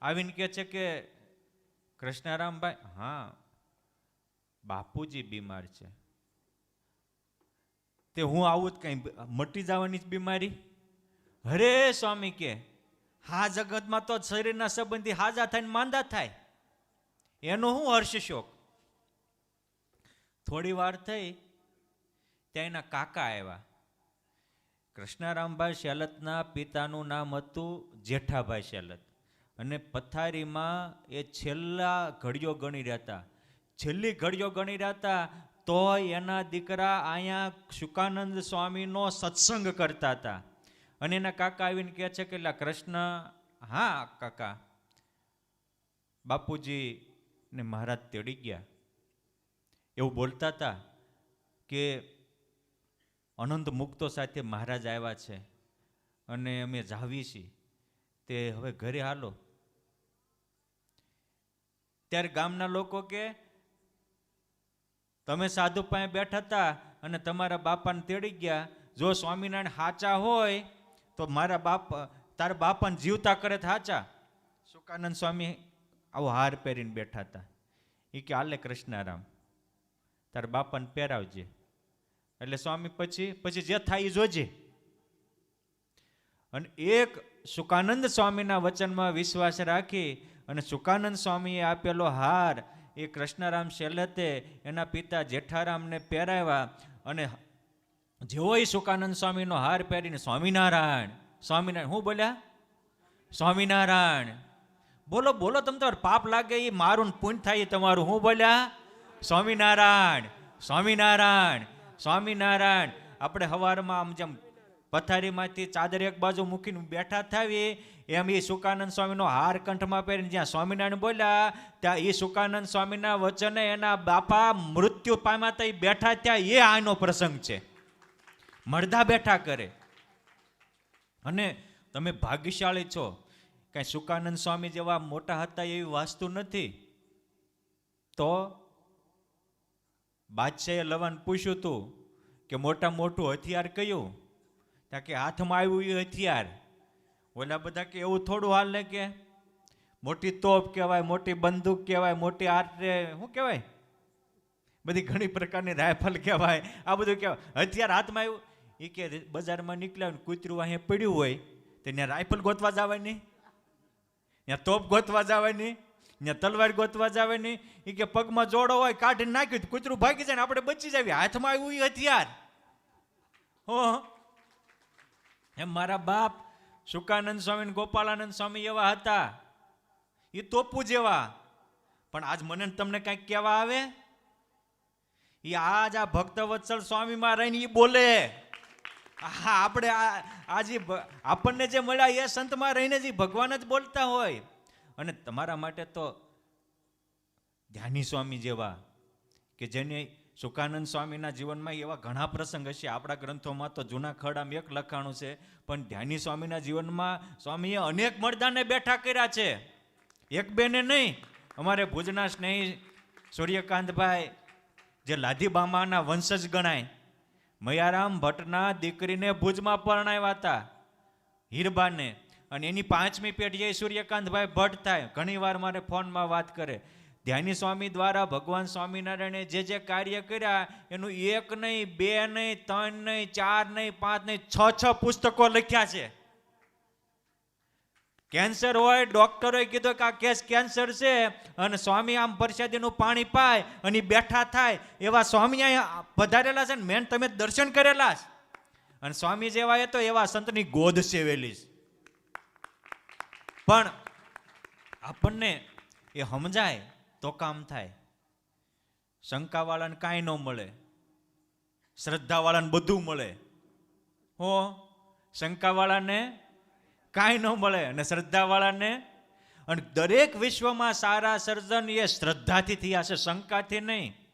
આવીને કહે છે કે, કૃષ્ણારામભાઈ, હા, બાપુજી બીમાર છે. તે હું આવું જ કંઈ મટી જવાની જ બીમારી? હરે સ્વામી કે, હા જગતમાં તો શરીરના સંબંધી હાજા થઈને માંદા થાય. એનો હું હર્ષ શોક થોડી વાર થઈ, ત્યાં એના કાકા આવ્યા. કૃષ્ણારામભાઈ શેલતના પિતાનું નામ હતું જેઠાભાઈ શેલત. અને પથારીમાં એ છેલ્લા ઘડીઓ ગણી રહ્યા હતા છેલ્લી ઘડીઓ ગણી રહ્યા હતા તો એના દીકરા અહીંયા શુકાનંદ સ્વામીનો સત્સંગ કરતા હતા. અને એના કાકા આવીને કહે છે કે, "લા કૃષ્ણ, હા કાકા બાપુજી ને મહારાજ તેડી ગયા. એવું બોલતા હતા કે, અનંત મુક્તો સાથે મહારાજ આવ્યા છે અને અમે જાવી છીએ. તે હવે ઘરે હાલો. ત્યારે ગામના લોકો કે, તમે સાધુ પાસે બેઠા હતા અને તમારા બાપાને તેડી ગયા. જો સ્વામિનારાયણ હાચા હોય, તો મારા બાપ, તારા બાપાને જીવતા કરે હાચા. સુકાનંદ સ્વામી આવો હાર પહેરીને બેઠા હતા. એ કે, હાલે કૃષ્ણારામ, તારા બાપાને પહેરાવજે. એટલે સ્વામી પછી પછી જે થાય એ જોજે. અને એક સુકાનંદ સ્વામીના વચનમાં વિશ્વાસ રાખી અને સુકાનંદ સ્વામીએ આપેલો હાર એ કૃષ્ણરામ શેલતે એના પિતા જેઠારામને પહેરાવ્યા અને જેવો એ સુકાનંદ સ્વામીનો હાર પહેરીને સ્વામિનારાયણ સ્વામિનારાયણ, હું બોલ્યા? સ્વામિનારાયણ. બોલો બોલો તમ તમારું પાપ લાગે એ મારું ને થાય તમારું. હું બોલ્યા? સ્વામિનારાયણ સ્વામિનારાયણ સ્વામિનારાયણ. આપણે હવારમાં આમ જેમ પથારીમાંથી ચાદર એક બાજુ મૂકીને બેઠા થાવી, એમ એ સુકાનંદ સ્વામીનો હાર કંઠમાં પહેરીને જ્યાં સ્વામિનારાયણ બોલ્યા, ત્યાં એ સુકાનંદ સ્વામીના વચને એના બાપા મૃત્યુ પામ્યા હતા એ બેઠા ત્યાં એ આનો પ્રસંગ છે. મળદા બેઠા કરે. અને તમે ભાગ્યશાળી છો. કાંઈ સુકાનંદ સ્વામી જેવા મોટા હતા એવી વાસ્તુ નથી. તો બાદશાહે લવાન પૂછ્યું હતું કે મોટા મોટું હથિયાર કયું? ત્યાં કે હાથમાં આવ્યું એ હથિયાર. ઓલા બધા કે એવું થોડું હાલ ને કે? મોટી તોપ કહેવાય, મોટી બંદૂક કહેવાય, મોટી આર્ટે, શું કહેવાય? બધી ઘણી પ્રકારની રાયફલ કહેવાય. આ બધું કહેવાય. હથિયાર હાથમાં આવ્યું. એ કે બજારમાં નીકળ્યા કૂતરું અહીંયા પડ્યું હોય, તો ત્યાં રાયફલ ગોતવા જવાની ત્યાં તોપ ગોતવા જવાની ત્યાં તલવાર ગોતવા જાવે નહીં. એ કે પગમાં જોડો હોય કાઢીને નાખ્યું કૂતરું ભાગી જાય ને આપણે બચી જાવી હાથમાં આવ્યું એ હથિયાર. હો. એમ મારા બાપ સુકાનંદ સ્વામી ગોપાળાનંદ સ્વામી એવા હતા. એ તોપુ જેવા. પણ આજ મને તમને કંઈક કહેવા આવે? એ આજ આ ભક્ત વત્સલ સ્વામીમાં રહીને એ બોલે. હા આપણે આ આજે આપણને જે મળ્યા એ સંતમાં રહીને જ ભગવાન જ બોલતા હોય. અને તમારા માટે તો ધ્યાની સ્વામી જેવા કે જેને સુકાનંદ સ્વામીના જીવનમાં એવા ઘણા પ્રસંગ હશે. આપણા ગ્રંથોમાં તો જૂના ખરડામાં એક લખાણું છે, પણ ધ્યાની સ્વામીના જીવનમાં સ્વામીએ અનેક મરદાને બેઠા કર્યા છે. એક બેને નહીં, અમારે ભુજના સ્નેહી સૂર્યકાંતભાઈ, જે લાધીબામાના વંશજ ગણાય, મયારામ ભટ્ટના દીકરીને ભુજમાં પરણાવ્યા હતા, હીરબાને. અને એની પાંચમી પેઢીએ સૂર્યકાંતભાઈ ભટ્ટ થાય. ઘણીવાર મારે ફોનમાં વાત કરે. ધ્યાની સ્વામી દ્વારા ભગવાન સ્વામિનારાયણે જે જે કાર્ય કર્યા, એનું એક નહીં, બે નહીં, ત્રણ નહીં, ચાર નહીં, પાંચ નહીં, છ છ પુસ્તકો લખ્યા છે. કેન્સર હોય, ડોક્ટરોએ કીધું કે આ કેસ કેન્સર છે, અને સ્વામી આમ પરસાદીનું પાણી પાય અને બેઠા થાય, એવા સ્વામી અહીંયા પધારેલા છે ને, મેન તમે દર્શન કરેલા છે અને સ્વામી જેવા એ તો એવા સંતની ગોદ સેવેલી છે પણ આપણને એ સમજાય તો કામ થાય. શંકાવાળાને કાંઈ ન મળે. શ્રદ્ધાવાળાને બધું મળે. હો, શંકાવાળાને કાંઈ ન મળે અને શ્રદ્ધાવાળાને અને દરેક વિશ્વમાં સારા સર્જન એ શ્રદ્ધાથી થયા છે, શંકાથી નહીં.